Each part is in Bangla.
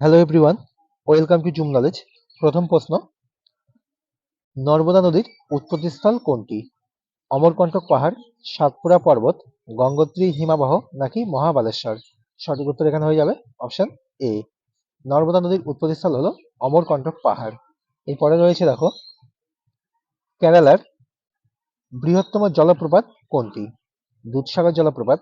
Hello everyone welcome to zoom knowledge প্রথম প্রশ্ন, নর্মদা নদীর উৎপত্তিস্থল কোনটি? অমরকণ্টক পাহাড়, সাতপুরা পর্বত, গঙ্গোত্রী হিমাবহ নাকি মহাবালেশ্বর? সঠিক উত্তর এখানে হয়ে যাবে অপশন এ নর্মদা নদীর উৎপত্তিস্থল হলো অমরকণ্টক পাহাড়। এরপরে রয়েছে দেখো, কেরালার বৃহত্তম জলপ্রপাত কোনটি? দুধসাগর জলপ্রপাত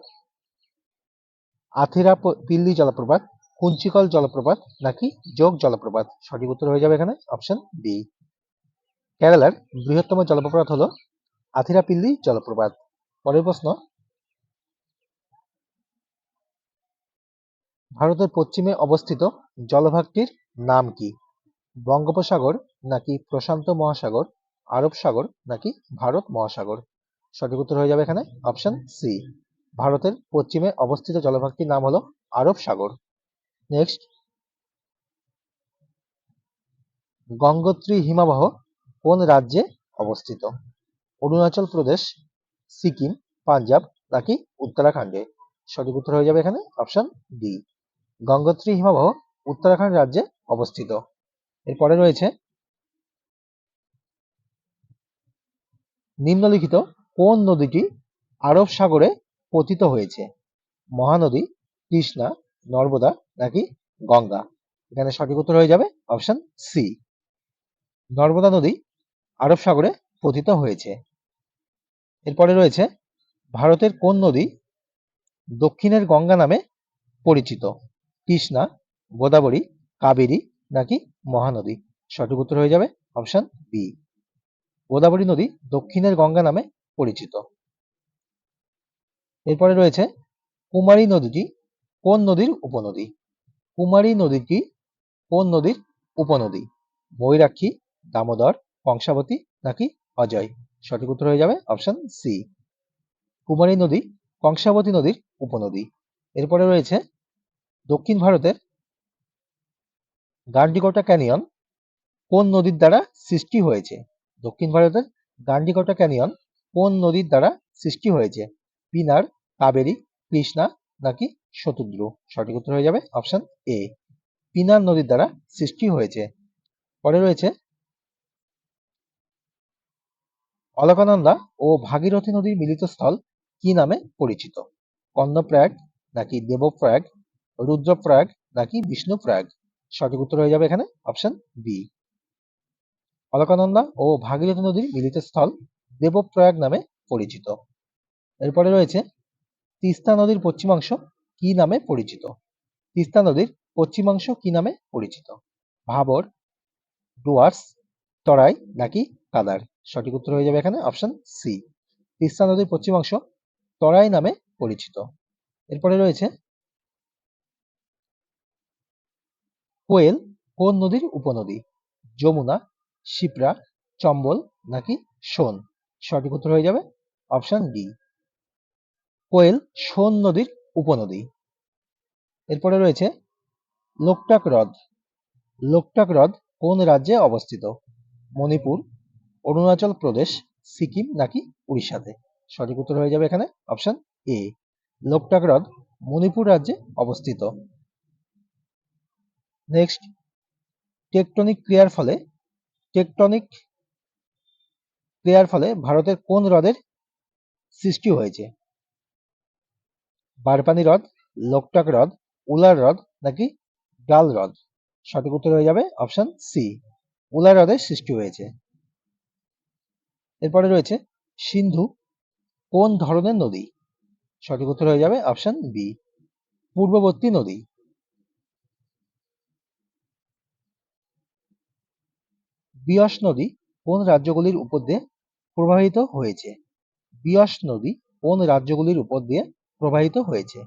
আথিরা পিল্লি জলপ্রপাত কুঞ্চিকল জলপ্রপাত নাকি যোগ জলপ্রপাত? সঠিক উত্তর হয়ে যাবে এখানে অপশন বি কেরালার বৃহত্তম জলপ্রপাত হলো আথিরাপিল্লি জলপ্রপাত। পরের প্রশ্ন, ভারতের পশ্চিমে অবস্থিত জলভাগটির নাম কি? বঙ্গোপসাগর নাকি প্রশান্ত মহাসাগর, আরব সাগর নাকি ভারত মহাসাগর? সঠিক উত্তর হয়ে যাবে এখানে অপশন সি ভারতের পশ্চিমে অবস্থিত জলভাগটির নাম হলো আরব সাগর। নেক্সট গঙ্গোত্রী হিমাবহ কোন রাজ্যে অবস্থিত? অরুণাচল প্রদেশ, সিকিম, পাঞ্জাব নাকি উত্তরাখণ্ডে? সঠিক উত্তর হয়ে যাবে এখানে অপশন ডি গঙ্গোত্রী হিমাবহ উত্তরাখণ্ড রাজ্যে অবস্থিত। এরপরে রয়েছে, নিম্নলিখিত কোন নদীটি আরব সাগরে পতিত হয়েছে? মহানদী, কৃষ্ণা, নর্মদা নাকি? গঙ্গা। এখানে সঠিক উত্তর হয়ে যাবে অপশন সি নর্মদা নদী আরব সাগরে পতিত হয়েছে। এরপরে রয়েছে ভারতের কোন নদী দক্ষিণের গঙ্গা নামে পরিচিত? কৃষ্ণা, গোদাবরী, কাবেরী নাকি মহানদী? সঠিক উত্তর হয়ে যাবে অপশন বি গোদাবরী নদী দক্ষিণের গঙ্গা নামে পরিচিত। এরপরে রয়েছে কুমারী নদীটি কোন নদীর উপনদী? কুমারী নদীটি কোন নদীর উপনদী? ময়ূরাক্ষী, দামোদর কংসাবতী নাকি অজয়? সঠিক উত্তর হয়ে যাবে অপশন সি। কুমারী নদী কংসাবতী নদীর উপনদী। এরপরে রয়েছে দক্ষিণ ভারতের গান্ডিকোটা ক্যানিয়ন কোন নদীর দ্বারা সৃষ্টি হয়েছে? দক্ষিণ ভারতের গান্ডিকোটা ক্যানিয়ন কোন নদীর দ্বারা সৃষ্টি হয়েছে? পিনার, কাবেরী, কৃষ্ণা নাকি? শতুদ্রু সঠিক উত্তর হয়ে যাবে অপশন এ পিনার নদীর দ্বারা সৃষ্টি হয়েছে। পরে রয়েছে অলকানন্দা ও ভাগীরথী নদীর মিলিত স্থল কি নামে পরিচিত? কর্ণপ্রয়াগ নাকি দেবপ্রয়াগ রুদ্রপ্রয়াগ নাকি বিষ্ণুপ্রয়াগ সঠিক উত্তর হয়ে যাবে এখানে অপশন বি অলকানন্দা ও ভাগীরথী নদীর মিলিত স্থল দেবপ্রয়াগ নামে পরিচিত। এরপরে রয়েছে তিস্তা নদীর পশ্চিমাংশ কি নামে পরিচিত? তিস্তা নদীর পশ্চিমাংশ কি নামে পরিচিত? ভাবর, ডুয়ার্স, তরাই নাকি কাদার? সঠিক উত্তর হয়ে যাবে এখানে অপশন সি তিস্তা নদীর পশ্চিমাংশ তরাই নামে পরিচিত। এরপরে রয়েছে, কোয়েল কোন নদীর উপনদী? যমুনা, শিপ্রা, চম্বল নাকি সোন? সঠিক উত্তর হয়ে যাবে অপশন ডি কোয়েল সোন নদীর উপনদী। এরপরে রয়েছে লোকটাক হ্রদ। লোকটাক হ্রদ কোন রাজ্যে অবস্থিত? মণিপুর, অরুণাচল প্রদেশ, সিকিম নাকি উড়িষ্যাতে? সঠিক উত্তর হয়ে যাবে এখানে অপশন এ লোকটাক হ্রদ মণিপুর রাজ্যে অবস্থিত। নেক্সট টেকটনিক ক্রিয়ার ফলে টেকটনিক ক্রিয়ার ফলে ভারতের কোন হ্রদের সৃষ্টি হয়েছে? বারপানি হ্রদ, লোকটাক হ্রদ, উলার হ্রদ নাকি ডাল হ্রদ? সঠিক উত্তর হয়ে যাবে অপশন সি। উলার হ্রদের সৃষ্টি হয়েছে। এরপরে রয়েছে সিন্ধু, কোন ধরনের নদী? সঠিক উত্তর হয়ে যাবে অপশন বি, পূর্ববর্তী নদী। বিয়স নদী কোন রাজ্যগুলির উপর দিয়ে প্রবাহিত হয়েছে? বিয়স নদী কোন রাজ্যগুলির উপর দিয়ে প্রবাহিত হয়েছে।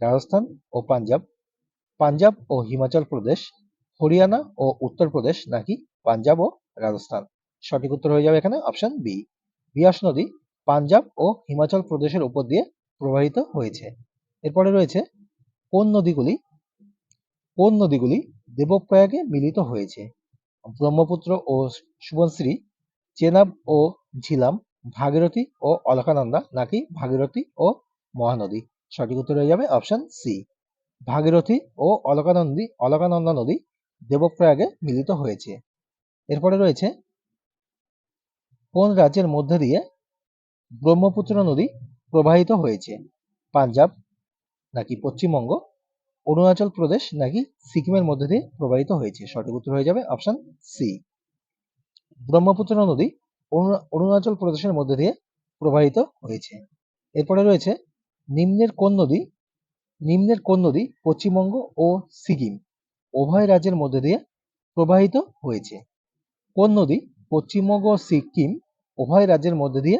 রাজস্থান ও পাঞ্জাব। পাঞ্জাব ও হিমাচল প্রদেশ, হরিয়ানা ও উত্তরপ্রদেশ নাকি পাঞ্জাব ও রাজস্থান? সঠিক উত্তর হয়ে যাবে এখানে অপশন বি বিয়াস নদী পাঞ্জাব ও হিমাচল প্রদেশের উপর দিয়ে প্রবাহিত হয়েছে। এরপরে রয়েছে কোন নদীগুলি কোন নদীগুলি দেবপ্রয়াগে মিলিত হয়েছে? ব্রহ্মপুত্র ও সুবনশ্রী, চেনাব ও ঝিলাম, ভাগীরথী ও অলকানন্দা নাকি ভাগীরথী ও মহানদী। সঠিক উত্তর হয়ে যাবে অপশন সি ভাগীরথী ও অলকানন্দী, অলকানন্দা নদী দেবপ্রয়াগে মিলিত হয়েছে। এরপরে রয়েছে, কোন রাজ্যের মধ্যে দিয়ে ব্রহ্মপুত্র নদী প্রবাহিত হয়েছে? পাঞ্জাব নাকি পশ্চিমবঙ্গ? অরুণাচল প্রদেশ নাকি সিকিমের মধ্যে দিয়ে প্রবাহিত হয়েছে? সঠিক উত্তর হয়ে যাবে অপশন সি ব্রহ্মপুত্র নদী অরুণা- অরুণাচল প্রদেশের মধ্যে দিয়ে প্রবাহিত হয়েছে। এরপরে রয়েছে নিম্নের কোন নদী? নিম্নের কোন নদী পশ্চিমবঙ্গ ও সিকিম উভয় রাজ্যের মধ্যে দিয়ে প্রবাহিত হয়েছে? কোন নদী পশ্চিমবঙ্গ ও সিকিম উভয় রাজ্যের মধ্যে দিয়ে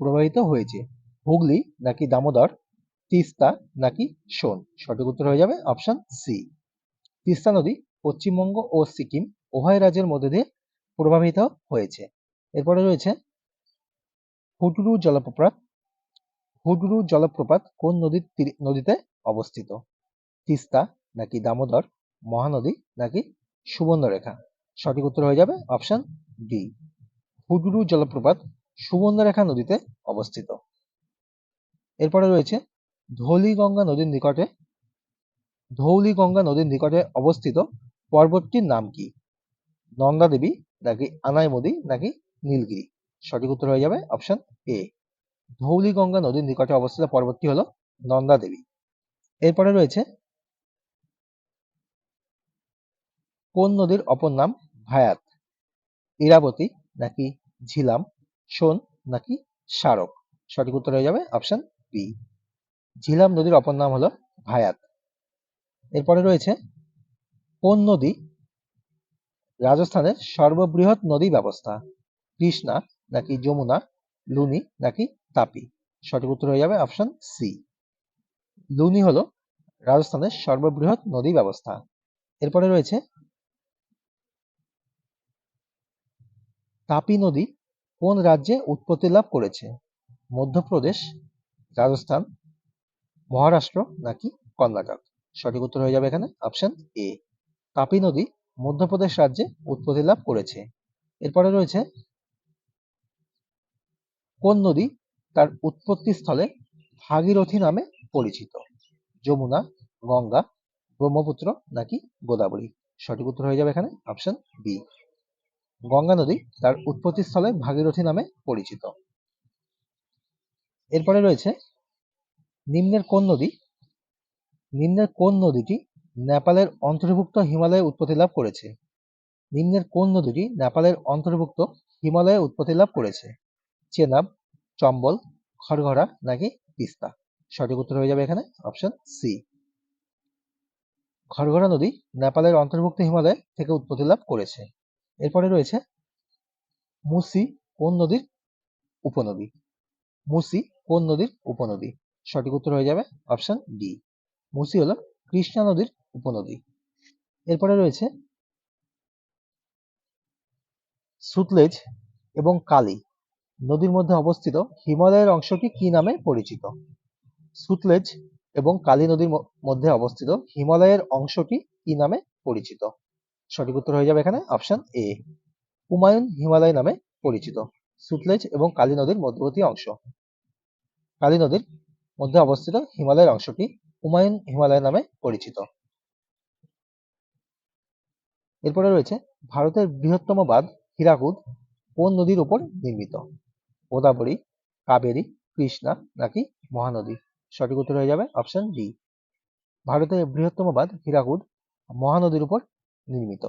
প্রবাহিত হয়েছে? হুগলি নাকি দামোদর? তিস্তা নাকি সোন? সঠিক উত্তর হয়ে যাবে অপশন সি তিস্তা নদী পশ্চিমবঙ্গ ও সিকিম উভয় রাজ্যের মধ্যে দিয়ে প্রভাবিত হয়েছে। এরপরে রয়েছে হুডরু জলপ্রপাত হুডরু জলপ্রপাত কোন নদীর নদীতে অবস্থিত? তিস্তা নাকি দামোদর, মহানদী নাকি সুবর্ণরেখা? সঠিক উত্তর হয়ে যাবে অপশন ডি। হুডরু জলপ্রপাত সুবর্ণরেখা নদীতে অবস্থিত। এরপরে রয়েছে ধৌলিগঙ্গা নদীর নিকটে, ধৌলিগঙ্গা নদীর নিকটে অবস্থিত পর্বতটির নাম কি? নন্দা দেবী নাকি আনাইমুদি নাকি নীলগিরি? সঠিক উত্তর হয়ে যাবে অপশন এ। ধৌলিগঙ্গা নদীর নিকটে অবস্থিত পর্বতটি হলো নন্দা দেবী। এরপরে রয়েছে কোন নদীর অপর নাম ভায়াত? ইরাবতী নাকি ঝিলাম? সোন নাকি স্মারক সঠিক উত্তর হয়ে যাবে অপশন বি ঝিলাম নদীর অপর নাম হলো ভায়াত। এরপরে রয়েছে কোন নদী রাজস্থানের সর্ববৃহৎ নদী ব্যবস্থা? কৃষ্ণা নাকি যমুনা? লুনি নাকি তাপি। সঠিক উত্তর হয়ে যাবে অপশন সি লুনি হলো রাজস্থানের সর্ববৃহৎ নদী ব্যবস্থা। এরপরে রয়েছে তাপি নদী কোন রাজ্যে উৎপত্তি লাভ করেছে? মধ্যপ্রদেশ, রাজস্থান, মহারাষ্ট্র নাকি কর্ণাটক? সঠিক উত্তর হয়ে যাবে এখানে অপশন এ তাপি নদী মধ্যপ্রদেশ রাজ্যে উৎপত্তি লাভ করেছে। এরপরে রয়েছে কোন নদী তার উৎপত্তি স্থলে ভাগীরথী নামে পরিচিত। যমুনা, গঙ্গা, ব্রহ্মপুত্র নাকি গোদাবরী। সঠিক উত্তর হয়ে যাবে এখানে অপশন বি গঙ্গা নদী তার উৎপত্তি স্থলে ভাগীরথী নামে পরিচিত। এরপরে রয়েছে নিম্নের কোন নদী? নিম্নের কোন নদীটি নেপালের অন্তর্ভুক্ত হিমালয়ে উৎপত্তি লাভ করেছে? নিম্নের কোন নদীটি নেপালের অন্তর্ভুক্ত হিমালয়ে উৎপত্তি লাভ করেছে? চেনাব। চম্বল, খড়গড়া নাকি তিস্তা? সঠিক উত্তর হয়ে যাবে এখানে অপশন সি খড়গড়া নদী নেপালের অন্তর্ভুক্ত হিমালয় থেকে উৎপত্তি লাভ করেছে। এরপরে রয়েছে মুসি কোন নদীর উপনদী? মুসি কোন নদীর উপনদী? সঠিক উত্তর হয়ে যাবে অপশন ডি মুসি হলো কৃষ্ণা নদীর উপনদী। এরপরে রয়েছে সুতলেজ এবং কালী। নদীর মধ্যে অবস্থিত হিমালয়ের অংশটি কি নামে পরিচিত? সুতলেজ এবং কালী নদীর মধ্যে অবস্থিত হিমালয়ের অংশটি কি নামে পরিচিত? সঠিক উত্তর হয়ে যাবে এখানে অপশন এ। হুমায়ুন হিমালয় নামে পরিচিত। সুতলেজ এবং কালী নদীর মধ্যবর্তী অংশ। কালী নদীর মধ্যে অবস্থিত হিমালয়ের অংশটি হুমায়ুন হিমালয় নামে পরিচিত। এরপরে রয়েছে ভারতের বৃহত্তম বাঁধ হীরাকুদ কোন নদীর উপর নির্মিত? গোদাবরী, কাবেরী, কৃষ্ণা নাকি মহানদী? সঠিক উত্তর হয়ে যাবে অপশন ডি ভারতের বৃহত্তম বাঁধ হীরাকুদ মহানদীর উপর নির্মিত।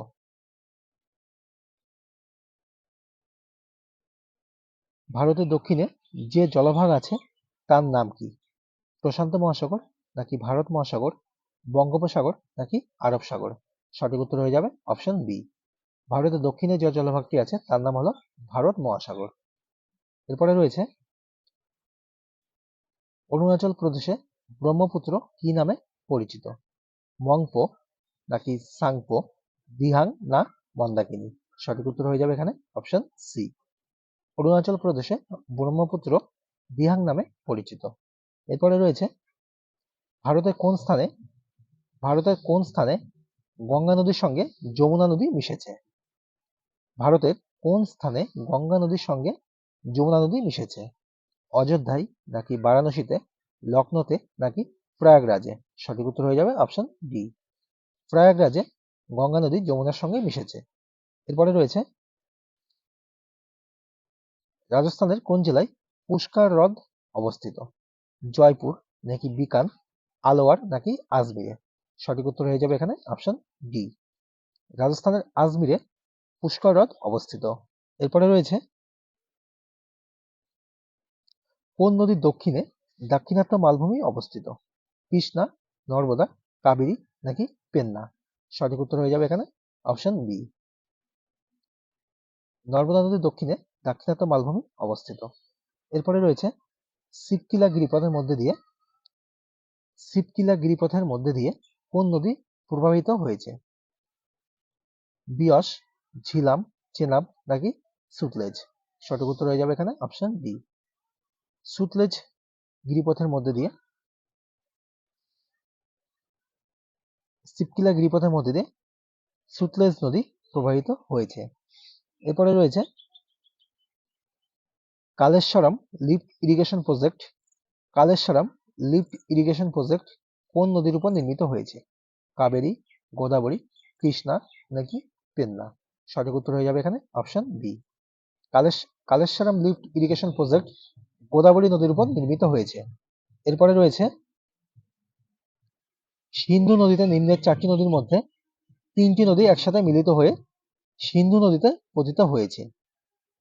ভারতের দক্ষিণে যে জলভাগ আছে তার নাম কি? প্রশান্ত মহাসাগর নাকি ভারত মহাসাগর, বঙ্গোপসাগর নাকি আরব সাগর? সঠিক উত্তর হয়ে যাবে অপশন বি ভারতের দক্ষিণে যে জলভাগটি আছে তার নাম হলো ভারত মহাসাগর। এরপরে রয়েছে অরুণাচল প্রদেশে ব্রহ্মপুত্র কি নামে পরিচিত? মংপো নাকি সাংপো, দিহাং না মন্দাকিনী? সঠিক উত্তর হয়ে যাবে এখানে অপশন সি অরুণাচল প্রদেশে ব্রহ্মপুত্র দিহাং নামে পরিচিত। এরপরে রয়েছে ভারতের কোন স্থানে, ভারতের কোন স্থানে গঙ্গা নদীর সঙ্গে যমুনা নদী মিশেছে? ভারতের কোন স্থানে গঙ্গা নদীর সঙ্গে যমুনা নদী মিশেছে। অযোধ্যায় নাকি বারাণসীতে লখনৌতে নাকি প্রয়াগরাজে? সঠিক উত্তর হয়ে যাবে অপশন ডি প্রয়াগরাজে গঙ্গা নদী যমুনার সঙ্গে মিশেছে। এরপরে রয়েছে রাজস্থানের কোন জেলায় পুষ্কার হ্রদ অবস্থিত? জয়পুর নাকি বিকান, আলোয়ার নাকি আজমিরে? সঠিক উত্তর হয়ে যাবে এখানে অপশন ডি রাজস্থানের আজমিরে পুষ্কর হ্রদ অবস্থিত। এরপরে রয়েছে কোন নদীর দক্ষিণে দাক্ষিণাত্য মালভূমি অবস্থিত? কৃষ্ণা, নর্মদা, কাবেরী নাকি পেন্না? সঠিক উত্তর হয়ে যাবে এখানে। Option B. নর্মদা নদীর দক্ষিণে দাক্ষিণাত্য মালভূমি অবস্থিত। এরপরে রয়েছে শিবকিলা গিরিপথের মধ্যে দিয়ে। শিবকিলা গিরিপথের মধ্যে দিয়ে কোন নদী প্রবাহিত হয়েছে? বিয়স, ঝিলাম, চেনাব নাকি সুতলেজ? সঠিক উত্তর হয়ে যাবে এখানে। অপশন ডি সুতলেজ গিরিপথের মধ্যে দিয়ে শিবকিলা গিরিপথের মধ্যে দিয়ে সুতলেজ নদী প্রবাহিত হয়েছে। এরপরে রয়েছে Kaleshwaram lift irrigation project. Kaleshwaram lift irrigation project কোন নদীর উপর নির্মিত হয়েছে? কাবেরী, গোদাবরী, কৃষ্ণা নাকি পেন্না? সঠিক উত্তর হয়ে যাবে এখানে option B. কালেশ, Kaleshwaram lift irrigation project Godavari নদীর উপর নির্মিত হয়েছে। এরপরে রয়েছে সিন্ধু নদীতে নিম্নের চারটি নদীর মধ্যে তিনটি নদী একসাথে মিলিত হয়ে সিন্ধু নদীতে পতিত হয়েছে।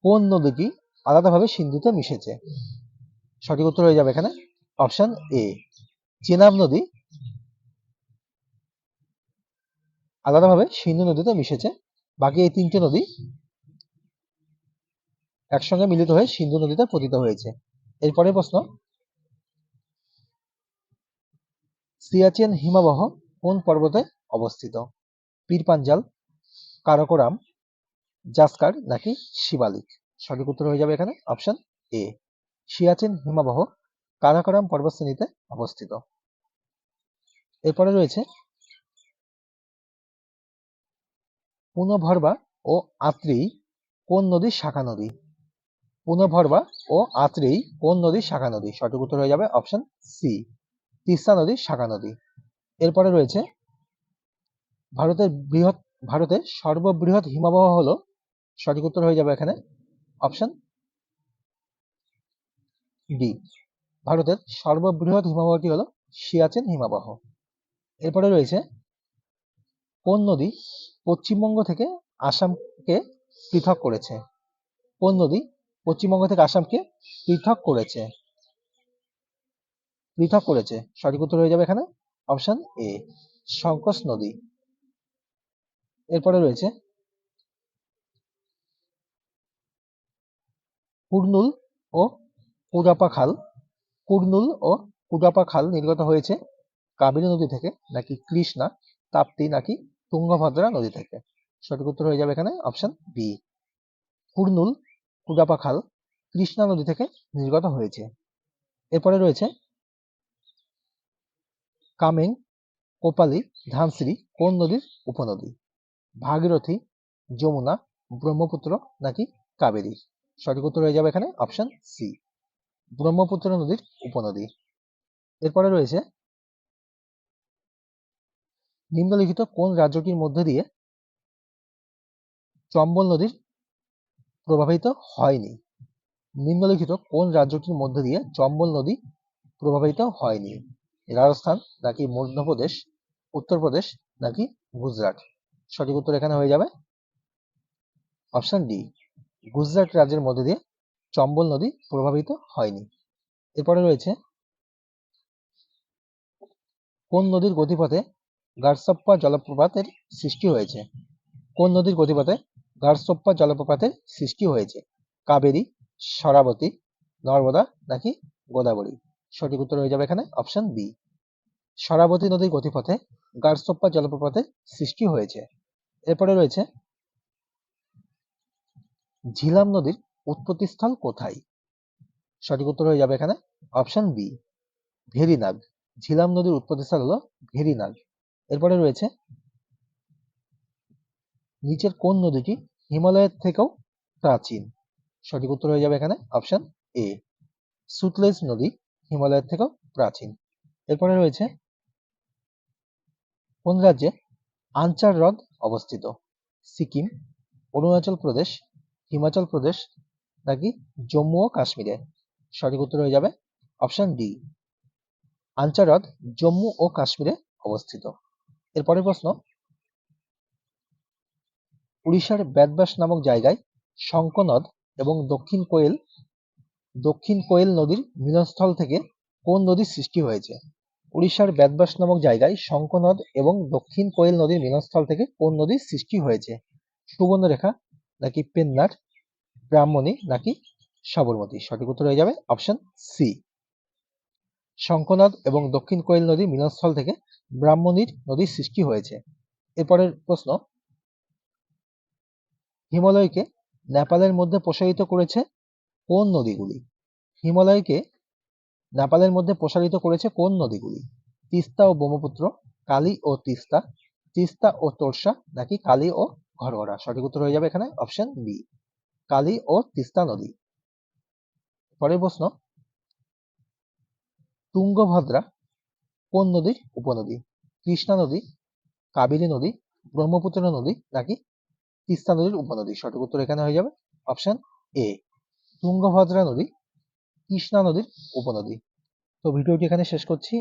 কোন নদীটি আলাদাভাবে সিন্ধুতে মিশেছে? সঠিক উত্তর হয়ে যাবে এখানে অপশন এ। চেনাব নদী আলাদাভাবে সিন্ধু নদীতে মিশেছে। বাকি এই তিনটি নদী একসঙ্গে মিলিত হয়ে সিন্ধু নদীতে পতিত হয়েছে। এরপরের প্রশ্ন, সিয়াচেন হিমবাহ কোন পর্বতে অবস্থিত? পীরপাঞ্জাল, কারাকোরাম, জাসকার নাকি শিবালিক? সঠিক উত্তর হয়ে যাবে এখানে, অপশন এ। সিয়াচেন হিমবাহ কারাকোরাম পর্বতশ্রেণীতে অবস্থিত। এরপরে রয়েছে, পুনভরবা ও আত্রেয়ী কোন নদীর শাখা নদী? পুনভরবা ও আত্রেয়ী কোন নদীর শাখা নদী। সঠিক উত্তর হয়ে যাবে অপশন সি। তিস্তা নদীর শাখা নদী। এরপরে রয়েছে ভারতের বৃহৎ, ভারতের সর্ববৃহৎ হিমবাহ হলো, সঠিক উত্তর হয়ে যাবে এখানে অপশন ডি। ভারতের সর্ববৃহৎ হিমবাহটি হলো সিয়াচেন হিমবাহ। এরপরে রয়েছে কোন নদী পশ্চিমবঙ্গ থেকে আসামকে পৃথক করেছে? কোন নদী পশ্চিমবঙ্গ থেকে আসামকে পৃথক করেছে। পৃথক করেছে। সঠিক উত্তর হয়ে যাবে এখানে। অপশন এ সংকোচ নদী। এরপরে রয়েছে কুর্নুল ও কুরাপা খাল। কুর্নুল ও কুরাপা খাল নির্গত হয়েছে কাবেরী নদী থেকে, নাকি কৃষ্ণা, তাপ্তি, নাকি তুঙ্গভদ্রা নদী থেকে। সঠিক উত্তর হয়ে যাবে এখানে। অপশন বি কুর্নুল কুরাপা খাল কৃষ্ণা নদী থেকে নির্গত হয়েছে। এরপরে রয়েছে কামেং, কোপালি ধানশ্রী কোন নদীর উপনদী? ভাগীরথী, যমুনা, ব্রহ্মপুত্র নাকি কাবেরী? সঠিক উত্তর হয়ে যাবে এখানে অপশন সি ব্রহ্মপুত্র নদীর উপনদী। এরপরে রয়েছে নিম্নলিখিত কোন রাজ্যটির মধ্যে দিয়ে চম্বল নদীর প্রভাবিত হয়নি। নিম্নলিখিত কোন রাজ্যটির মধ্যে দিয়ে চম্বল নদী প্রভাবিত হয়নি? রাজস্থান নাকি মধ্যপ্রদেশ, উত্তরপ্রদেশ নাকি গুজরাট? সঠিক উত্তর এখানে হয়ে যাবে। অপশন ডি, গুজরাট রাজ্যের মধ্যে দিয়ে চম্বল নদী প্রভাবিত হয়নি। এরপরে রয়েছে, কোন নদীর গতিপথে গারসপ্পা জলপ্রপাতের সৃষ্টি হয়েছে? কোন নদীর গতিপথে গারসপ্পা জলপ্রপাতের সৃষ্টি হয়েছে। কাবেরী, সরাবতী, নর্মদা নাকি গোদাবরী? সঠিক উত্তর হয়ে যাবে এখানে অপশন বি সরাবতী নদীর গতিপথে গারসপ্পা জলপ্রপাতের সৃষ্টি হয়েছে। এরপরে রয়েছে, ঝিলাম নদীর উৎপত্তিস্থল কোথায়? সঠিক উত্তর হয়ে যাবে এখানে অপশন বি ভেরিনাগ। ঝিলাম নদীর উৎপত্তিস্থল হলো ভেরিনাগ। এরপরে রয়েছে নিচের কোন নদীটি হিমালয়ের থেকেও প্রাচীন? সঠিক উত্তর হয়ে যাবে এখানে অপশন এ সুতলেজ নদী হিমালয়ের থেকেও প্রাচীন। এরপরে রয়েছে কোন রাজ্যে আনচার হ্রদ অবস্থিত? সিকিম, অরুণাচল প্রদেশ, হিমাচল প্রদেশ নাকি জম্মু ও কাশ্মীরে? সঠিক উত্তর হয়ে যাবে অপশন ডি আনচার হ্রদ জম্মু ও কাশ্মীরে অবস্থিত। এরপরের প্রশ্ন উড়িষ্যার বেদব্যাস নামক জায়গায় শঙ্কনদ এবং দক্ষিণ কোয়েল দক্ষিণ কোয়েল নদীর মিলনস্থল থেকে কোন নদীর সৃষ্টি হয়েছে? উড়িষ্যার বেদব্যাস নামক জায়গায় শঙ্কনদ এবং দক্ষিণ কোয়েল নদীর মিলনস্থল থেকে কোন নদীর সৃষ্টি হয়েছে? সুবর্ণরেখা নাকি পেন্নার ব্রাহ্মণী নাকি সাবরমতী? সঠিক উত্তর হয়ে যাবে অপশন সি শঙ্কনদ এবং দক্ষিণ কোয়েল নদীর মিলনস্থল থেকে ব্রাহ্মণীর নদীর সৃষ্টি হয়েছে। এরপরের প্রশ্ন হিমালয়কে নেপালের মধ্যে প্রসারিত করেছে কোন নদীগুলি? হিমালয়কে নেপালের মধ্যে প্রসারিত করেছে কোন নদীগুলি? তিস্তা ও ব্রহ্মপুত্র, কালী ও তিস্তা। তিস্তা ও তোরসা নাকি কালী ও ঘরঘরা? সঠিক উত্তর হয়ে যাবে এখানে অপশন বি, কালী ও তিস্তা নদী। পরের প্রশ্ন, তুঙ্গভদ্রা কোন নদীর উপনদী? কৃষ্ণা নদী, কাবেরী নদী, ব্রহ্মপুত্র নদী নাকি তিস্তা নদীর উপনদী। সঠিক উত্তর এখানে হয়ে যাবে অপশন এ তুঙ্গভদ্রা নদী, কৃষ্ণা নদীর উপনদী। তো ভিডিওটি এখানে শেষ করছি।